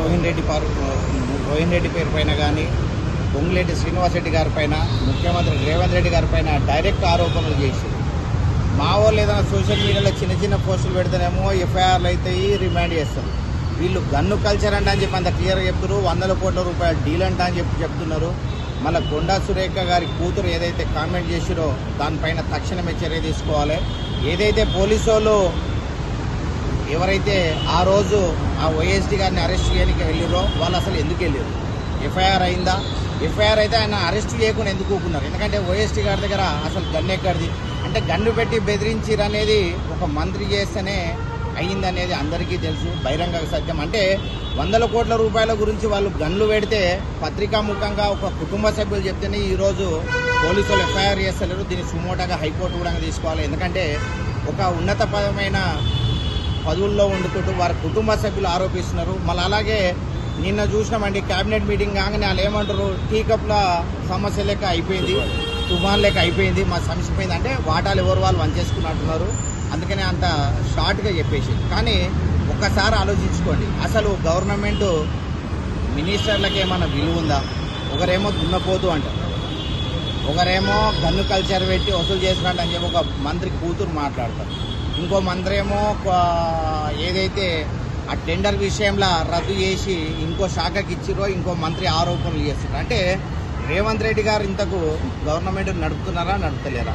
రోహిన్ రెడ్డి రోహిన్ రెడ్డి పేరు పైన కానీ పొంగులేటి శ్రీనివాసరెడ్డి గారి పైన ముఖ్యమంత్రి రేవంత్ రెడ్డి గారి పైన డైరెక్ట్ ఆరోపణలు చేసి మా వాళ్ళు ఏదైనా సోషల్ మీడియాలో చిన్న చిన్న పోస్టులు పెడితేనేమో ఎఫ్ఐఆర్లు అవుతాయి రిమాండ్ చేస్తారు. వీళ్ళు గన్ను కల్చర్ అంటే అని చెప్పి అంత క్లియర్గా చెప్తున్నారు వందల కోట్ల రూపాయల డీల్ అంట అని చెప్పి చెప్తున్నారు. మళ్ళీ కొండా సురేఖ గారి కూతురు ఏదైతే కామెంట్ చేసిరో దానిపైన తక్షణమే చర్య తీసుకోవాలి. ఏదైతే పోలీసు వాళ్ళు ఎవరైతే ఆ రోజు ఆ వైఎస్డి గారిని అరెస్ట్ చేయడానికి వెళ్ళిరో వాళ్ళు అసలు ఎందుకు వెళ్ళారు ఎఫ్ఐఆర్ అయిందా? ఎఫ్ఐఆర్ అయితే ఆయన అరెస్ట్ చేయకుండా ఎందుకు ఊకున్నారు ఎందుకంటే వైఎస్టీ గారి దగ్గర అసలు గన్ను ఎక్కడిది? అంటే గన్ను పెట్టి బెదిరించిరు అనేది ఒక మంత్రి చేస్తేనే అయ్యిందనేది అందరికీ తెలుసు బహిరంగ సత్యం. అంటే వందల కోట్ల రూపాయల గురించి వాళ్ళు గన్లు పెడితే పత్రికాముఖంగా ఒక కుటుంబ సభ్యులు చెప్తేనే ఈరోజు పోలీసులు ఎఫ్ఐఆర్ చేస్తలేరు దీన్ని సుమోటగా హైకోర్టు కూడా తీసుకోవాలి. ఎందుకంటే ఒక ఉన్నతపరమైన పదవుల్లో ఉండుకుంటూ వారి కుటుంబ సభ్యులు ఆరోపిస్తున్నారు. మళ్ళీ అలాగే నిన్న చూసినామండి కేబినెట్ మీటింగ్ కాగానే వాళ్ళు ఏమంటారు టీ కప్ల సమస్య లెక్క అయిపోయింది తుఫాన్ లెక్క అయిపోయింది మా సమస్య పోయింది అంటే వాటాలు ఎవరు వాళ్ళు వంచేసుకున్నట్టున్నారు. అందుకనే అంత షార్ట్గా చెప్పేసి. కానీ ఒక్కసారి ఆలోచించుకోండి అసలు గవర్నమెంట్ మినిస్టర్లకి ఏమైనా విలువ ఉందా? ఒకరేమో దున్నపోతు అంటారు ఒకరేమో గన్ను కల్చర్ పెట్టి వసూలు చేసినట్టు అని చెప్పి ఒక మంత్రి కూతురు మాట్లాడతారు. ఇంకో మంత్రేమో ఏమో ఏదైతే ఆ టెండర్ విషయంలో రద్దు చేసి ఇంకో శాఖకి ఇచ్చిరో ఇంకో మంత్రి ఆరోపణలు చేస్తున్నారు. అంటే రేవంత్ రెడ్డి గారు ఇంతకు గవర్నమెంట్ నడుపుతున్నారా నడుపుతలేరా?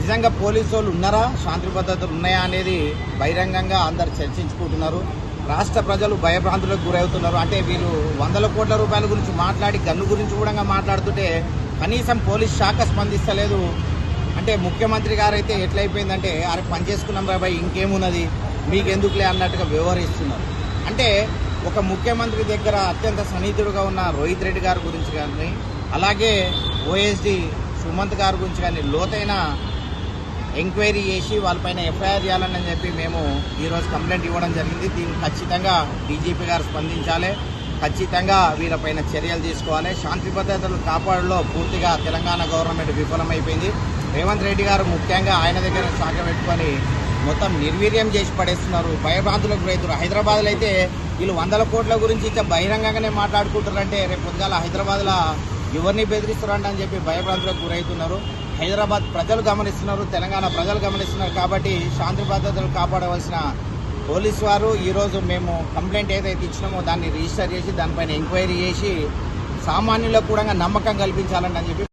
నిజంగా పోలీసు వాళ్ళు ఉన్నారా? శాంతి భద్రతలు ఉన్నాయా అనేది బహిరంగంగా అందరు చర్చించుకుంటున్నారు. రాష్ట్ర ప్రజలు భయభ్రాంతులకు గురవుతున్నారు. అంటే వీళ్ళు వందల కోట్ల రూపాయల గురించి మాట్లాడి గన్ను గురించి కూడా మాట్లాడుతుంటే కనీసం పోలీస్ శాఖ స్పందిస్తలేదు. అంటే ముఖ్యమంత్రి గారు అయితే ఎట్లయిపోయిందంటే అరే పని చేసుకున్నాం రా ఇంకేమున్నది? మీకెందుకులే అన్నట్టుగా వ్యవహరిస్తున్నారు. అంటే ఒక ముఖ్యమంత్రి దగ్గర అత్యంత సన్నిహితుడుగా ఉన్న రోహిత్ రెడ్డి గారి గురించి కానీ అలాగే ఓఎస్డి సుమంత్ గారి గురించి కానీ లోతైన ఎంక్వైరీ చేసి వాళ్ళపైన ఎఫ్ఐఆర్ చేయాలని చెప్పి మేము ఈరోజు కంప్లైంట్ ఇవ్వడం జరిగింది. దీన్ని ఖచ్చితంగా డీజీపీ గారు స్పందించాలి. ఖచ్చితంగా వీళ్ళపైన చర్యలు తీసుకోవాలి. శాంతి భద్రతలు కాపాడలో పూర్తిగా తెలంగాణ గవర్నమెంట్ విఫలమైపోయింది. రేవంత్ రెడ్డి గారు ముఖ్యంగా ఆయన దగ్గర సాగ పెట్టుకొని మొత్తం నిర్వీర్యం చేసి పడేస్తున్నారు. భయభ్రాంతులకు రైతులు. హైదరాబాద్లో అయితే వీళ్ళు వందల కోట్ల గురించి ఇంకా బహిరంగంగానే మాట్లాడుకుంటారంటే రేపు పొద్దుగాల హైదరాబాద్లో ఎవరిని బెదిరిస్తారంట అని చెప్పి భయభ్రాంతులకు గురవుతున్నారు. హైదరాబాద్ ప్రజలు గమనిస్తున్నారు. తెలంగాణ ప్రజలు గమనిస్తున్నారు. కాబట్టి శాంతి భద్రతలు కాపాడవలసిన పోలీసు వారు ఈరోజు మేము కంప్లైంట్ ఏదైతే ఇచ్చినామో దాన్ని రిజిస్టర్ చేసి దానిపైన ఎంక్వైరీ చేసి సామాన్యులకు కూడా నమ్మకం కల్పించాలని అని చెప్పి